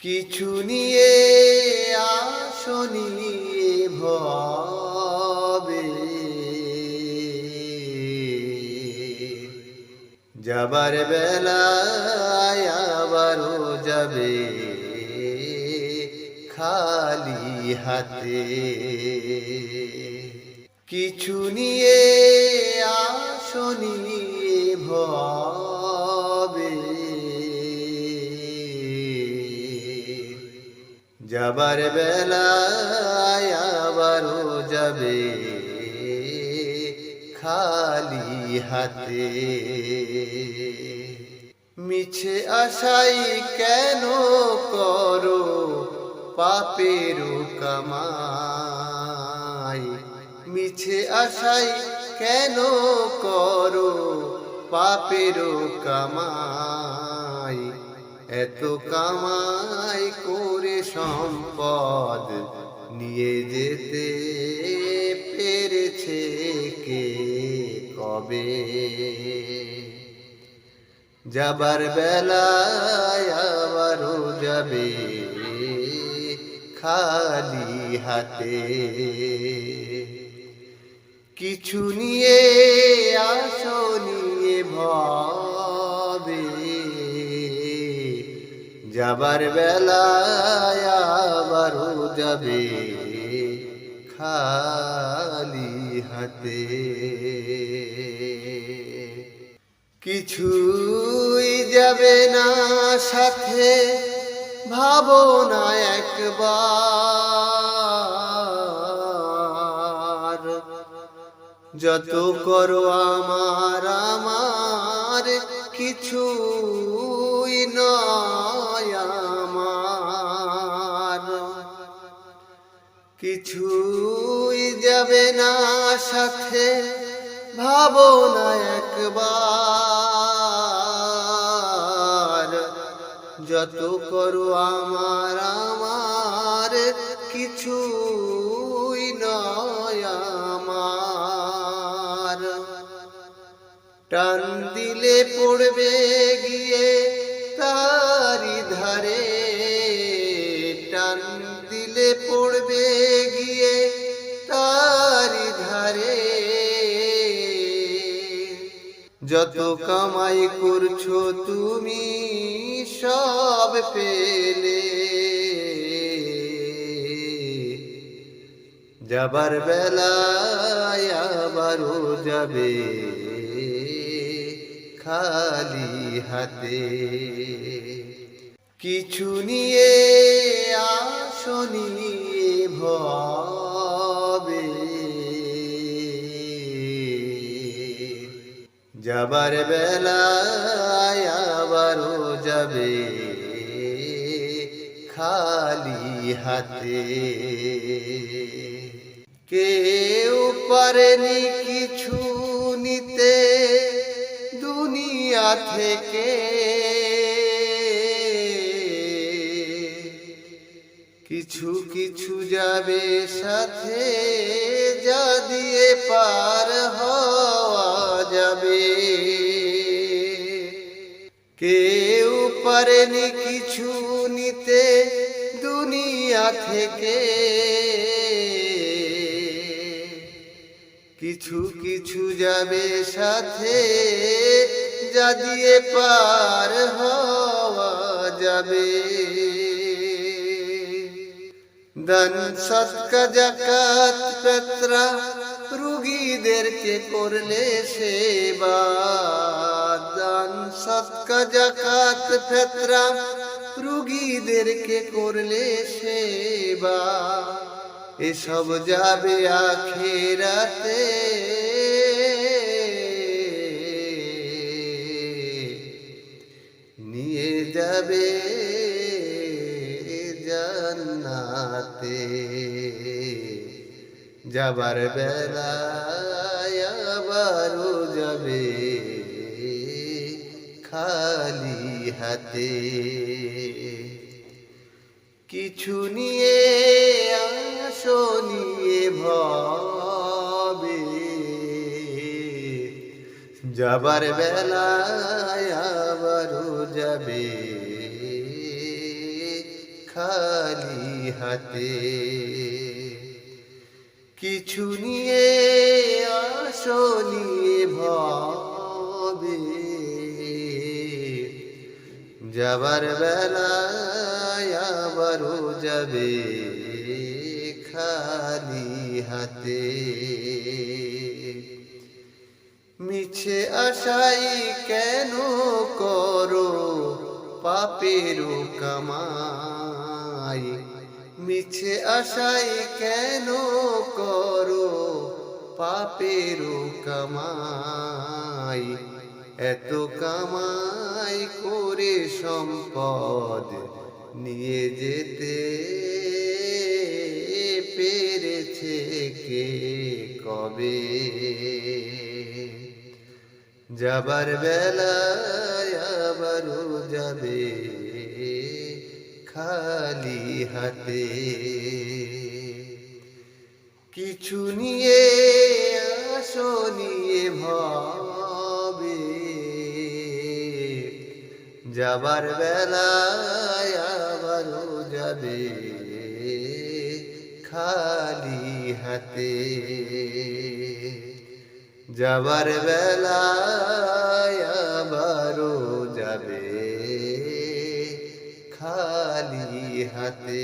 কিছু নিয়ে আসনি ভবে। যাবার বেলায় আবারও যাবে খালি হাতে। কিছু নিয়ে আসনি ভবে। যাবার বেলায় আবারও যাবে খালি হাতে। মিছে আশাই কেন করো পাপের কামাই? মিছে আশাই কেন করো পাপের কামাই? এত কামাই সম্পদ নিয়ে যেতে পেরেছে কে কবে? যাবার বেলায় আবারও যাবে খালি হাতে। কিছু নিয়ে আসো নিয়ে ভবে যাবার বেলায় আবারও যাবে খালি হাতে। কিছুই যাবে না সাথে ভাবো না একবার। যত করো আমার আমার কিছুই কিছুই যাবে না সাথে ভাবো না একবার। যত করো আমার আমার আমার। টান দিলে পড়বে গিয়ে তারি ধারে, টান দিলে পড়বে যত কামাই করছ তুমি সব পেলে। যাবার বেলায় আবারও যাবে খালি হাতে। কিছু নিয়ে আসনি ভবে যাবার বেলায় আবারও যাবে খালি হাতে। কেউ পারেনি কিছু নিতে দুনিয়া থেকে কিছু কিছু যাবে সাথে, যা দিয়ে পার হওয়া যাবে। কেউ পারেনি কিছু নিতে দুনিয়া থেকে। কিছু কিছু যাবে সাথে, যা দিয়ে পার হওয়া যাবে। দান সৎকা জাকাত পেত্রা রুগীদেরকে করলে সেবা। দান সৎকা জাকাত ফেতরা রুগীদেরকে করলে সেবা। এসব যাবে আখেরাতে। জান্নাতে যাবার বেলায় আবারও যাবে খালি হাতে। কিছু নিয়ে আসো নিয়ে ভবে। যাবার বেলায় আবারও যাবে খালি হাতে। কিছু নিয়ে, আসো নিয়ে ভাবে। যাবার বেলায় আবারও যাবে খালি হাতে। মিছে আশাই কেন করো পাপেরও কামাই মিছে আশাই কেন করো পাপেরও কামাই? এত কামাই করে সম্পদ নিয়ে যেতে পেরেছে কে কবে? যাবার বেলায় আবারও যাবে খালি হাতে। কিছু নিয়ে, আসো নিয়ে ভাবে। যাবার বেলায় আবারও যাবে খালি হাতে। যাবার বেলায় আবারও হাতে